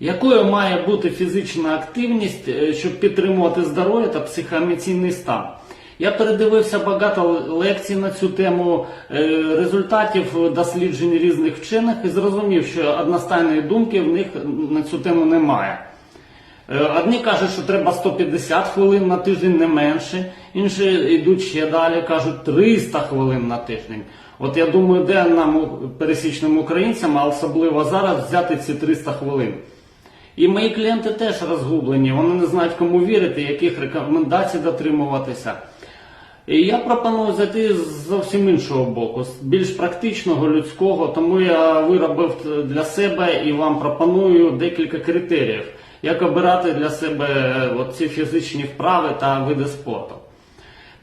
Якою має бути фізична активність, е, щоб підтримувати здоров'я та психоемоційний стан? Я передивився багато лекцій на цю тему, е, результатів досліджень різних вчених і зрозумів, що одностайної думки в них на цю тему немає. Е, Одні кажуть, що треба 150 хвилин на тиждень, не менше. Інші йдуть ще далі, кажуть 300 хвилин на тиждень. От я думаю, де нам, пересічним українцям, а особливо зараз, взяти ці 300 хвилин. І мої клієнти теж розгублені, вони не знають, кому вірити, яких рекомендацій дотримуватися. І я пропоную зайти з зовсім іншого боку, з більш практичного, людського, тому я виробив для себе і вам пропоную декілька критеріїв, як обирати для себе от ці фізичні вправи та види спорту.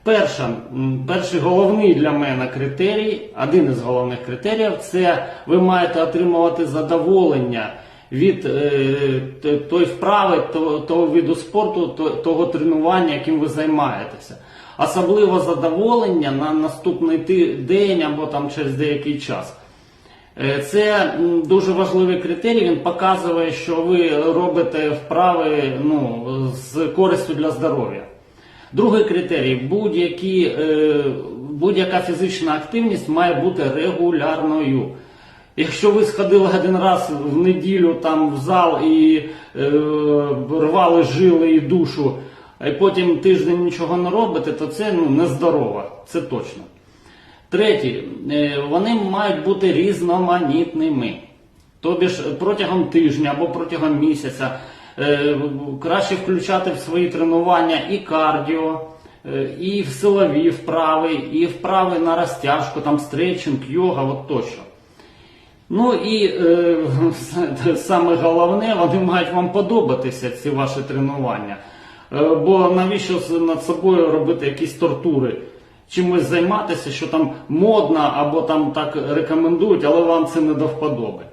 Перша, м, перший головний для мене критерій, один із головних критеріїв, це ви маєте отримувати задоволення від е, тої вправи, того, того виду спорту, то- того тренування, яким ви займаєтеся. Особливо задоволення на наступний день або там через деякий час. Е, Це дуже важливий критерій. Він показує, що ви робите вправи ну, з користю для здоров'я. Другий критерій е, будь-яка фізична активність має бути регулярною. Якщо ви сходили один раз в неділю там в зал і е, рвали жили і душу, а потім тиждень нічого не робите, то це ну, нездорово, це точно. Третє, е, вони мають бути різноманітними. Тобі ж протягом тижня або протягом місяця е, краще включати в свої тренування і кардіо, е, і в силові вправи, і вправи на розтяжку, там стретчинг, йога, от тощо. Ну і е, саме головне, вони мають вам подобатися, ці ваші тренування. Е, бо навіщо над собою робити якісь тортури? Чимось займатися, що там модно або там так рекомендують, але вам це не до вподоби.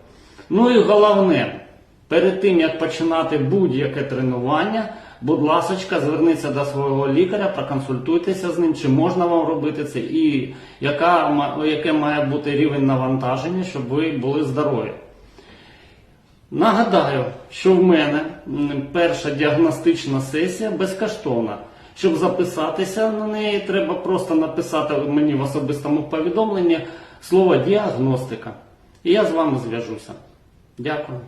Ну і головне, перед тим як починати будь-яке тренування, будь ласка, зверніться до свого лікаря, проконсультуйтеся з ним, чи можна вам робити це, і яка, яке має бути рівень навантаження, щоб ви були здорові. Нагадаю, що в мене перша діагностична сесія безкоштовна. Щоб записатися на неї, треба просто написати мені в особистому повідомленні слово діагностика. І я з вами зв'яжуся. Дякую.